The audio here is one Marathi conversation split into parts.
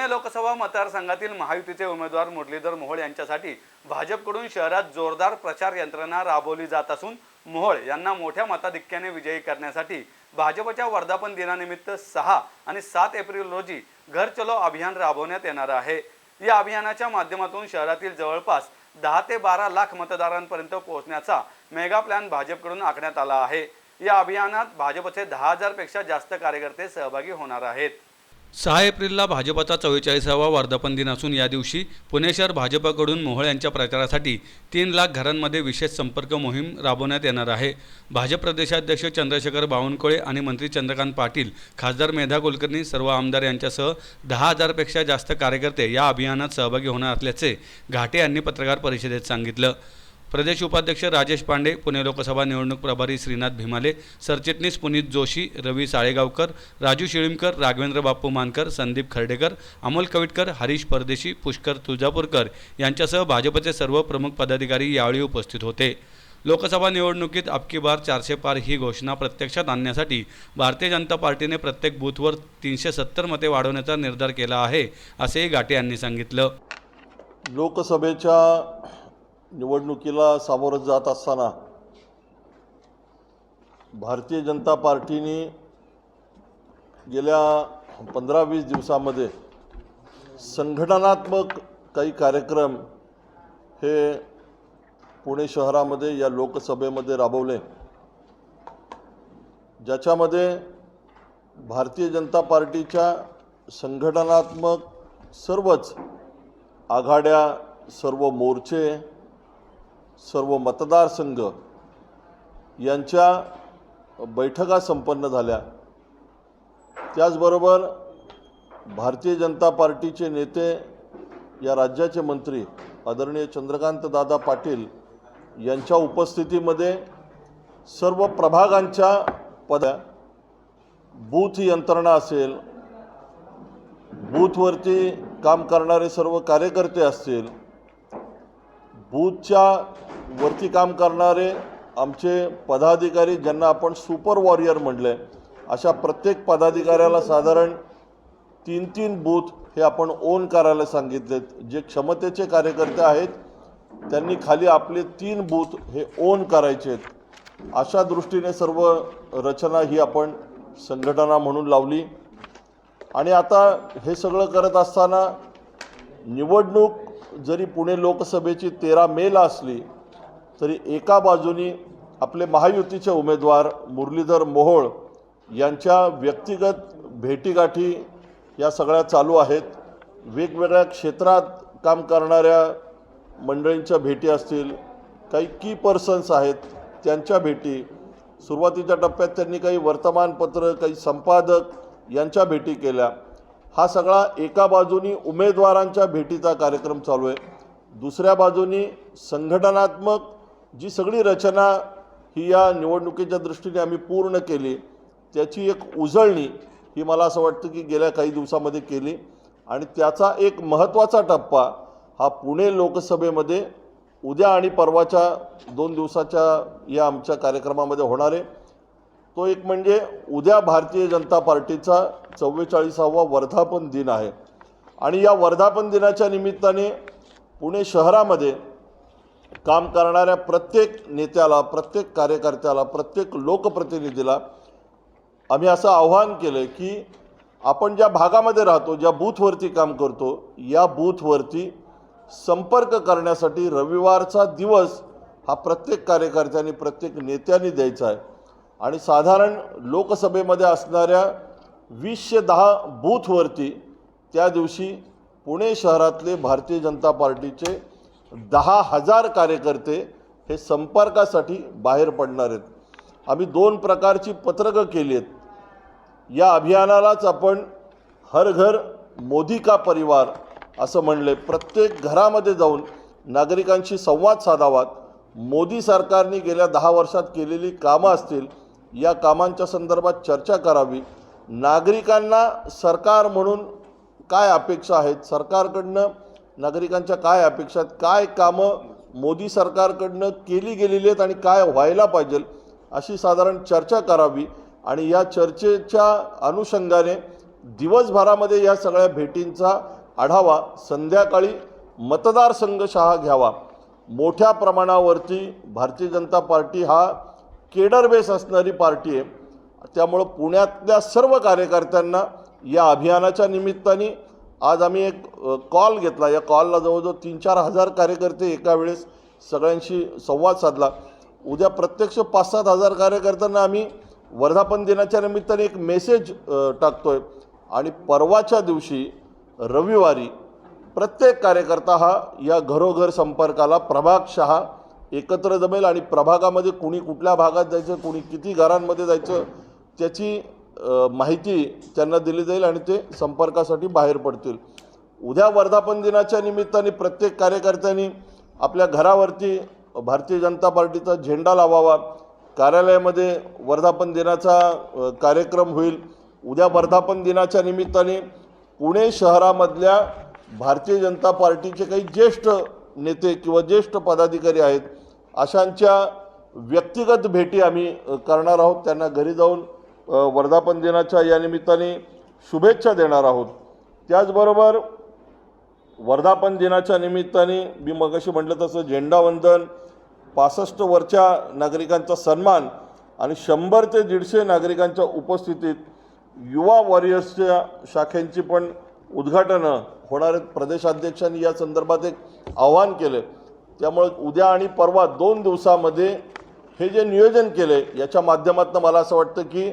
पुणे लोकसभा मतदारसंघातील महायुतीचे उमेदवार मुरलीधर मोहोळ यांच्यासाठी भाजपकडून शहरात जोरदार प्रचार यंत्रणा राबवली जात असून मोहोळ यांना मोठ्या मताधिक्याने विजयी करण्यासाठी भाजपच्या वर्धापन दिनानिमित्त सहा आणि सात एप्रिल रोजी घर चलो अभियान राबवण्यात येणार आहे. या अभियानाच्या माध्यमातून शहरातील जवळपास दहा ते बारा लाख मतदारांपर्यंत पोहोचण्याचा मेगा प्लॅन भाजपकडून आखण्यात आला आहे. या अभियानात भाजपचे दहा हजारपेक्षा जास्त कार्यकर्ते सहभागी होणार आहेत. सहा एप्रिलला भाजपचा चव्वेचाळीसावा वर्धापन दिन असून या दिवशी पुणे शहर भाजपाकडून मोहोळ यांच्या प्रचारासाठी तीन लाख घरांमध्ये विशेष संपर्क मोहीम राबवण्यात येणार आहे. भाजप प्रदेशाध्यक्ष चंद्रशेखर बावनकुळे आणि मंत्री चंद्रकांत पाटील खासदार मेधा कुलकर्णी सर्व आमदार यांच्यासह दहा हजारपेक्षा जास्त कार्यकर्ते या अभियानात सहभागी होणार असल्याचे घाटे यांनी पत्रकार परिषदेत सांगितलं. प्रदेश उपाध्यक्ष राजेश पांडे पुणे लोकसभा निवडणूक प्रभारी श्रीनाथ भीमाले सरचिटणीस पुनीत जोशी रवी साळेगावकर राजू शिळीमकर राघवेंद्र बाप्पू मानकर संदीप खर्डेकर अमोल कविटकर हरीश परदेशी पुष्कर तुळजापूरकर यांच्यासह भाजपचे सर्व प्रमुख पदाधिकारी यावेळी उपस्थित होते. लोकसभा निवडणुकीत अबकी बार चारशे पार ही घोषणा प्रत्यक्षात आणण्यासाठी भारतीय जनता पार्टीने प्रत्येक बूथवर तीनशे सत्तर मते वाढवण्याचा निर्धार केला आहे असेही घाटे यांनी सांगितलं. लोकसभेच्या निवडणुकीला सामोरं जात असताना भारतीय जनता पार्टीने गेल्या पंधरा वीस दिवसामध्ये संघटनात्मक काही कार्यक्रम हे पुणे शहरामध्ये या लोकसभेमध्ये राबवले. ज्याच्यामध्ये भारतीय जनता पार्टीच्या संघटनात्मक सर्वच आघाड्या सर्व मोर्चे सर्व मतदारसंघ यांच्या बैठका संपन्न झाल्या. त्याचबरोबर भारतीय जनता पार्टीचे नेते या राज्याचे मंत्री आदरणीय चंद्रकांत दादा पाटील यांच्या उपस्थितीमध्ये सर्व प्रभागांच्या पद बूथ यंत्रणा असेल बूथवरती काम करणारे सर्व कार्यकर्ते असतील बूथच्या वरती काम करणारे आमचे पदाधिकारी ज्यांना आपण सुपर वॉरियर म्हणले अशा प्रत्येक पदाधिकाऱ्याला साधारण तीन तीन बूथ हे आपण ओन करायला सांगितलेत. जे क्षमतेचे कार्यकर्ते आहेत त्यांनी खाली आपले तीन बूथ हे ओन करायचे आहेत. अशा दृष्टीने सर्व रचना ही आपण संघटना म्हणून लावली. आणि आता हे सगळं करत असताना निवडणूक जरी पुणे लोकसभेची तेरा मेला असली तरी एका बाजूनी आपले महायुतीचे उमेदवार मुरलीधर मोहोळ यांच्या व्यक्तिगत भेटीगाठी या सगळ्या चालू आहेत. वेगवेगळ्या क्षेत्रात काम करणाऱ्या मंडळींच्या भेटी असतील काही की पर्सन्स आहेत त्यांच्या भेटी. सुरुवातीच्या टप्प्यात त्यांनी काही वर्तमानपत्र काही संपादक यांच्या भेटी केल्या. हा सगळा एका बाजूनी उमेदवारांच्या भेटीचा कार्यक्रम चालू आहे. दुसऱ्या बाजूनी संघटनात्मक जी सगळी रचना ही या निवडणुकीच्या दृष्टीने आम्ही पूर्ण केली त्याची एक उजळणी ही मला असं वाटतं की गेल्या काही दिवसामध्ये केली. आणि त्याचा एक महत्त्वाचा टप्पा हा पुणे लोकसभेमध्ये उद्या आणि परवाच्या दोन दिवसाच्या या आमच्या कार्यक्रमामध्ये होणार आहे. तो एक म्हणजे उद्या भारतीय जनता पार्टीचा चव्वेचाळीसावा वर्धापन दिन आहे. आणि या वर्धापन दिनाच्या निमित्ताने पुणे शहरामध्ये काम करणाऱ्या प्रत्येक नेत्याला प्रत्येक कार्यकर्त्याला प्रत्येक लोकप्रतिनिधीला आम्ही असं आव्हान केलं की आपण ज्या भागामध्ये राहतो ज्या बूथवरती काम करतो या बूथवरती संपर्क करण्यासाठी रविवारचा दिवस हा प्रत्येक कार्यकर्त्यांनी प्रत्येक नेत्यांनी द्यायचा आहे. आणि साधारण लोकसभेमध्ये असणाऱ्या वीसशे दहा बूथवरती त्या दिवशी पुणे शहरातले भारतीय जनता पार्टीचे दहा हजार कार्यकर्ते हे संपर्कासाठी बाहेर पडणार आहेत. आम्ही दोन प्रकारची पत्रकं केली आहेत. या अभियानालाच आपण हर घर मोदी का परिवार असं म्हणले. प्रत्येक घरामध्ये जाऊन नागरिकांशी संवाद साधावात. मोदी सरकारने गेल्या दहा वर्षात केलेली कामं असतील या कामांच्या संदर्भात चर्चा करावी. नागरिकांना सरकार म्हणून काय अपेक्षा आहेत? सरकारकडनं नागरिकांच्या काय अपेक्षा आहेत? काय कामं मोदी सरकारकडनं केली गेलेली आहेत आणि काय व्हायला पाहिजे? अशी साधारण चर्चा करावी आणि या चर्चेच्या अनुषंगाने दिवसभरामध्ये या सगळ्या भेटींचा आढावा संध्याकाळी मतदारसंघशहा घ्यावा. मोठ्या प्रमाणावरती भारतीय जनता पार्टी हा केडर बेस असणारी पार्टी आहे. त्यामुळं पुण्यातल्या सर्व कार्यकर्त्यांना या अभियानाच्या निमित्ताने आज आम्ही एक कॉल घेतला. या कॉलला जवळजवळ तीन चार हजार कार्यकर्ते एका वेळेस सगळ्यांशी संवाद साधला. उद्या प्रत्यक्ष पाच सात हजार कार्यकर्त्यांना आम्ही वर्धापन दिनाच्या निमित्ताने एक मेसेज टाकतो टाकतोय. आणि परवाच्या दिवशी रविवारी प्रत्येक कार्यकर्ता हा या घरोघर संपर्काला प्रभाग शहा एकत्र जमेल आणि प्रभागामध्ये कुणी कुठल्या भागात जायचं कुणी किती घरांमध्ये जायचं त्याची माहिती त्यांना दिली जाईल आणि ते संपर्कासाठी बाहेर पडतील. उद्या वर्धापन दिनाच्या निमित्ताने प्रत्येक कार्यकर्त्यांनी आपल्या घरावरती भारतीय जनता पार्टीचा झेंडा लावावा. कार्यालयामध्ये वर्धापन दिनाचा कार्यक्रम होईल. उद्या वर्धापन दिनाच्या निमित्ताने पुणे शहरामधल्या भारतीय जनता पार्टीचे काही ज्येष्ठ नेते किंवा ज्येष्ठ पदाधिकारी आहेत अशांच्या व्यक्तिगत भेटी आम्ही करणार आहोत. त्यांना घरी जाऊन वर्धापन दिनाच्या या निमित्ताने शुभेच्छा देणार आहोत. त्याचबरोबर वर्धापन दिनाच्या निमित्ताने मी मगाशी म्हटलं तसं झेंडावंदन पासष्ट वरच्या नागरिकांचा सन्मान आणि शंभर ते दीडशे नागरिकांच्या उपस्थितीत युवा वॉरियर्सच्या शाखेंची पण उद्घाटनं होणार आहेत. प्रदेशाध्यक्षांनी या संदर्भात एक आव्हान केलं. त्यामुळे उद्या आणि परवा दोन दिवसामध्ये हे जे नियोजन केले याच्या माध्यमातून मला असं वाटतं की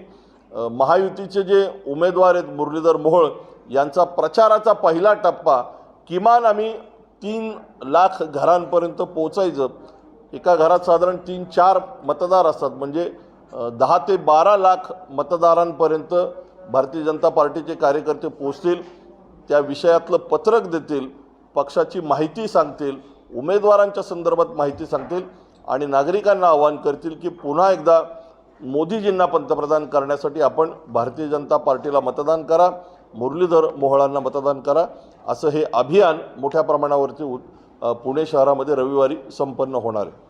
महायुतीचे जे उमेदवार आहेत मुरलीधर मोहोळ यांचा प्रचाराचा पहिला टप्पा किमान आम्ही तीन लाख घरांपर्यंत पोचायचं एका घरात साधारण तीन चार मतदार असतात. म्हणजे दहा ते बारा लाख मतदारांपर्यंत भारतीय जनता पार्टीचे कार्यकर्ते पोचतील त्या विषयातलं पत्रक देतील पक्षाची माहिती सांगतील उमेदवारांच्या संदर्भात माहिती सांगतील आणि नागरिकांना आवाहन करतील की पुन्हा एकदा मोदीजींना पंतप्रधान करण्यासाठी आपण भारतीय जनता पार्टीला मतदान करा मुरलीधर मोहळांना मतदान करा असं हे अभियान मोठ्या प्रमाणावरती उ- पुणे शहरामध्ये रविवारी संपन्न होणार आहे.